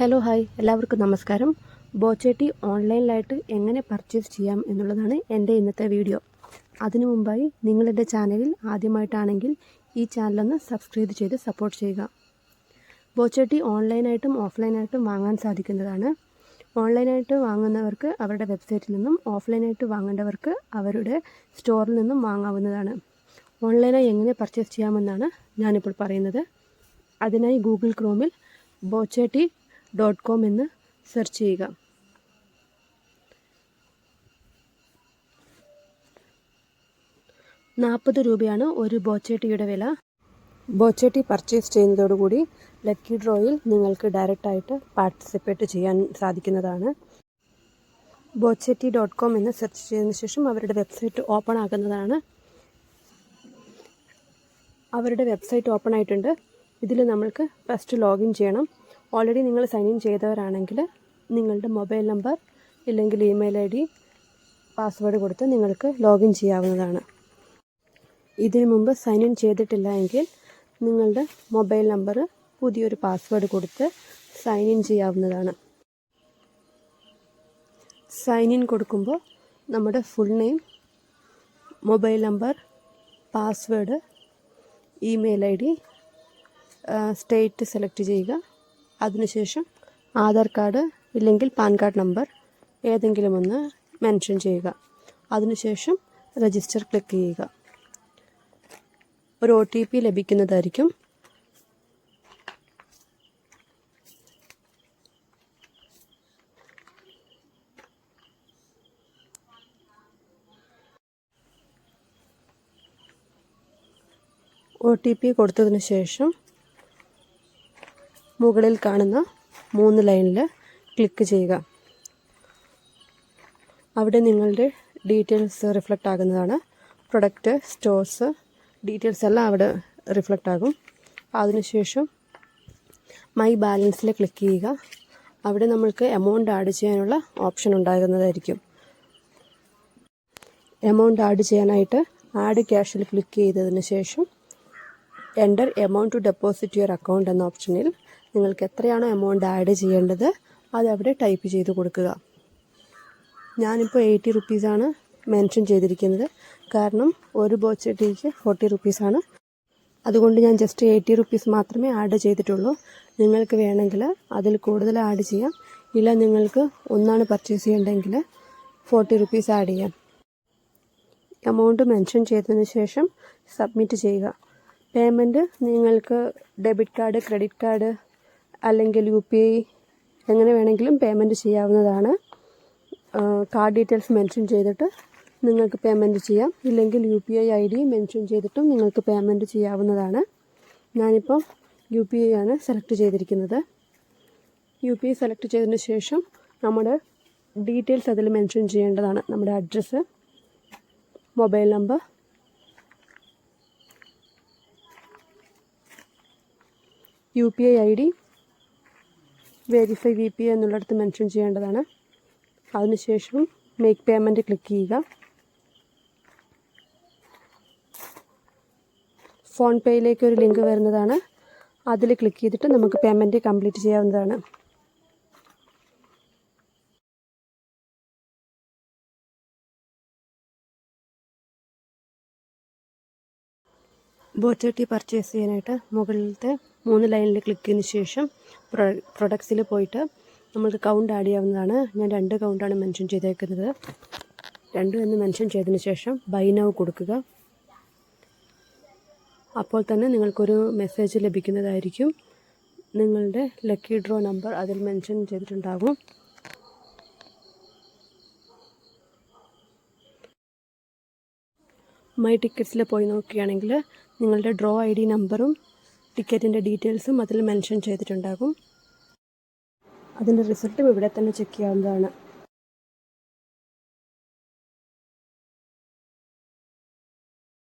Hello hi. എല്ലാവർക്കും നമസ്കാരം. ബോച്ചേട്ടി ഓൺലൈനിലായിട്ട് എങ്ങനെ പർച്ചേസ് ചെയ്യാം എന്നുള്ളതാണ് എന്റെ ഇന്നത്തെ വീഡിയോ. അതിനു മുമ്പായി നിങ്ങളെന്റെ ചാനലിൽ ആദ്യമായിട്ടാണെങ്കിൽ ഈ ചാനലൊന്ന് സബ്സ്ക്രൈബ് ചെയ്ത് സപ്പോർട്ട് ചെയ്യുക. ബോച്ചേട്ടി ഓൺലൈനായിട്ടും ഓഫ്ലൈനായിട്ടും വാങ്ങാൻ സാധിക്കുന്നതാണ്. ഓൺലൈനായിട്ട് വാങ്ങുന്നവർക്ക് അവരുടെ വെബ്സൈറ്റിൽ നിന്നും ഓഫ്ലൈനായിട്ട് വാങ്ങേണ്ടവർക്ക് അവരുടെ സ്റ്റോറിൽ നിന്നും വാങ്ങാവുന്നതാണ്. ഓൺലൈനായി എങ്ങനെ പർച്ചേസ് ചെയ്യാമെന്നാണ് ഞാനിപ്പോൾ പറയുന്നത്. അതിനായി ഗൂഗിൾ ക്രോമിൽ ബോച്ചേട്ടി ഡോട്ട് കോം എന്ന് സെർച്ച് ചെയ്യുക. നാൽപ്പത് രൂപയാണ് ഒരു ബോച്ചേട്ടിയുടെ വില. ബോച്ചേട്ടി പർച്ചേസ് ചെയ്യുന്നതോടുകൂടി ലക്കി ഡ്രോയിൽ നിങ്ങൾക്ക് ഡയറക്റ്റായിട്ട് പാർട്ടിസിപ്പേറ്റ് ചെയ്യാൻ സാധിക്കുന്നതാണ്. ബോച്ചേട്ടി ഡോട്ട് കോം എന്ന് സെർച്ച് ചെയ്തതിന് ശേഷം അവരുടെ വെബ്സൈറ്റ് ഓപ്പൺ ആകുന്നതാണ്. അവരുടെ വെബ്സൈറ്റ് ഓപ്പൺ ആയിട്ടുണ്ട്. ഇതിൽ നമ്മൾക്ക് ഫസ്റ്റ് ലോഗിൻ ചെയ്യണം. ഓൾറെഡി നിങ്ങൾ സൈൻ ഇൻ ചെയ്തവരാണെങ്കിൽ നിങ്ങളുടെ മൊബൈൽ നമ്പർ ഇല്ലെങ്കിൽ ഇമെയിൽ ഐ ഡി പാസ്വേഡ് കൊടുത്ത് നിങ്ങൾക്ക് ലോഗിൻ ചെയ്യാവുന്നതാണ്. ഇതിനു മുമ്പ് സൈൻ ഇൻ ചെയ്തിട്ടില്ല എങ്കിൽ നിങ്ങളുടെ മൊബൈൽ നമ്പർ പുതിയൊരു പാസ്വേഡ് കൊടുത്ത് സൈൻ ഇൻ ചെയ്യാവുന്നതാണ്. സൈൻ ഇൻ കൊടുക്കുമ്പോൾ നമ്മുടെ full name mobile number password email I D state select ചെയ്യുക. അതിനുശേഷം ആധാർ കാർഡ് ഇല്ലെങ്കിൽ പാൻ കാർഡ് നമ്പർ ഏതെങ്കിലും ഒന്ന് മെൻഷൻ ചെയ്യുക. അതിനുശേഷം രജിസ്റ്റർ ക്ലിക്ക് ചെയ്യുക. ഒരു ഒ ടി പി ലഭിക്കുന്നതായിരിക്കും. ഒ ടി പി കൊടുത്തതിന് ശേഷം മുകളിൽ കാണുന്ന മൂന്ന് ലൈനിൽ ക്ലിക്ക് ചെയ്യുക. അവിടെ നിങ്ങളുടെ ഡീറ്റെയിൽസ് റിഫ്ലക്റ്റ് ആകുന്നതാണ്. പ്രൊഡക്റ്റ് സ്റ്റോഴ്സ് ഡീറ്റെയിൽസ് എല്ലാം അവിടെ റിഫ്ലക്റ്റ് ആകും. അതിനുശേഷം മൈ ബാലൻസിൽ ക്ലിക്ക് ചെയ്യുക. അവിടെ നമ്മൾക്ക് എമൗണ്ട് ആഡ് ചെയ്യാനുള്ള ഓപ്ഷൻ ഉണ്ടാകുന്നതായിരിക്കും. എമൗണ്ട് ആഡ് ചെയ്യാനായിട്ട് ആഡ് ക്യാഷിൽ ക്ലിക്ക് ചെയ്തതിന് ശേഷം enter amount to deposit your account എന്ന ഓപ്ഷനിൽ നിങ്ങൾക്ക് എത്രയാണോ എമൗണ്ട് ആഡ് ചെയ്യേണ്ടത് അതവിടെ ടൈപ്പ് ചെയ്ത് കൊടുക്കുക. ഞാനിപ്പോൾ എയ്റ്റി റുപ്പീസാണ് മെൻഷൻ ചെയ്തിരിക്കുന്നത്. കാരണം ഒരു ബോച്ച് ടീക്ക് ഫോർട്ടി റുപ്പീസാണ് അതുകൊണ്ട് ഞാൻ ജസ്റ്റ് എയ്റ്റി റുപ്പീസ് മാത്രമേ ആഡ് ചെയ്തിട്ടുള്ളൂ. നിങ്ങൾക്ക് വേണമെങ്കിൽ അതിൽ കൂടുതൽ ആഡ് ചെയ്യാം. ഇല്ല നിങ്ങൾക്ക് ഒന്നാണ് പർച്ചേസ് ചെയ്യേണ്ടതെങ്കിൽ ഫോർട്ടി റുപ്പീസ് ആഡ് ചെയ്യാം. എമൗണ്ട് മെൻഷൻ ചെയ്തതിന് ശേഷം സബ്മിറ്റ് ചെയ്യുക. പേയ്മെന്റ് നിങ്ങൾക്ക് ഡെബിറ്റ് കാർഡ് ക്രെഡിറ്റ് കാർഡ് അല്ലെങ്കിൽ യു പി ഐ എങ്ങനെ വേണമെങ്കിലും പേയ്മെന്റ് ചെയ്യാവുന്നതാണ്. കാർഡ് ഡീറ്റെയിൽസ് മെൻഷൻ ചെയ്തിട്ട് നിങ്ങൾക്ക് പേയ്മെന്റ് ചെയ്യാം. ഇല്ലെങ്കിൽ U P I I D mention ചെയ്തിട്ടും നിങ്ങൾക്ക് പേയ്മെന്റ് ചെയ്യാവുന്നതാണ്. ഞാനിപ്പം യു പി ഐ ആണ് സെലക്ട് ചെയ്തിരിക്കുന്നത്. യു പി ഐ സെലക്ട് ചെയ്തതിന് ശേഷം നമ്മുടെ ഡീറ്റെയിൽസ് അതിൽ മെൻഷൻ ചെയ്യേണ്ടതാണ്. നമ്മുടെ address mobile number U P I I D verify V P I എന്നുള്ളിടത്ത് മെൻഷൻ ചെയ്യേണ്ടതാണ്. അതിനുശേഷം മേക്ക് പേയ്മെന്റ് ക്ലിക്ക് ചെയ്യുക. ഫോൺ പേയിലേക്ക് ഒരു ലിങ്ക് വരുന്നതാണ്. അതിൽ ക്ലിക്ക് ചെയ്തിട്ട് നമുക്ക് പേയ്മെന്റ് കംപ്ലീറ്റ് ചെയ്യാവുന്നതാണ്. ബോച്ചട്ടി പർച്ചേസ് ചെയ്യാനായിട്ട് മുകളിലത്തെ മൂന്ന് ലൈനിൽ ക്ലിക്ക് ചെയ്തതിന് ശേഷം പ്രൊഡക്ട്സിൽ പോയിട്ട് നമുക്ക് കൗണ്ട് ആഡ് ചെയ്യാവുന്നതാണ്. ഞാൻ രണ്ട് കൗണ്ടാണ് മെൻഷൻ ചെയ്തേക്കുന്നത്. രണ്ടും എന്ന് മെൻഷൻ ചെയ്തതിന് ശേഷം ബൈ നൗ കൊടുക്കുക. അപ്പോൾ തന്നെ നിങ്ങൾക്കൊരു മെസ്സേജ് ലഭിക്കുന്നതായിരിക്കും. നിങ്ങളുടെ ലക്കി ഡ്രോ നമ്പർ അതിൽ മെൻഷൻ ചെയ്തിട്ടുണ്ടാകും മൈ ടിക്കറ്റ്സിൽ പോയി നോക്കുകയാണെങ്കിൽ നിങ്ങളുടെ ഡ്രോ ഐ ഡി നമ്പറും ടിക്കറ്റിന്റെ ഡീറ്റെയിൽസും അതിൽ മെൻഷൻ ചെയ്തിട്ടുണ്ടാകും. അതിന്റെ റിസൾട്ടും ഇവിടെ തന്നെ ചെക്ക് ചെയ്യാവുന്നതാണ്.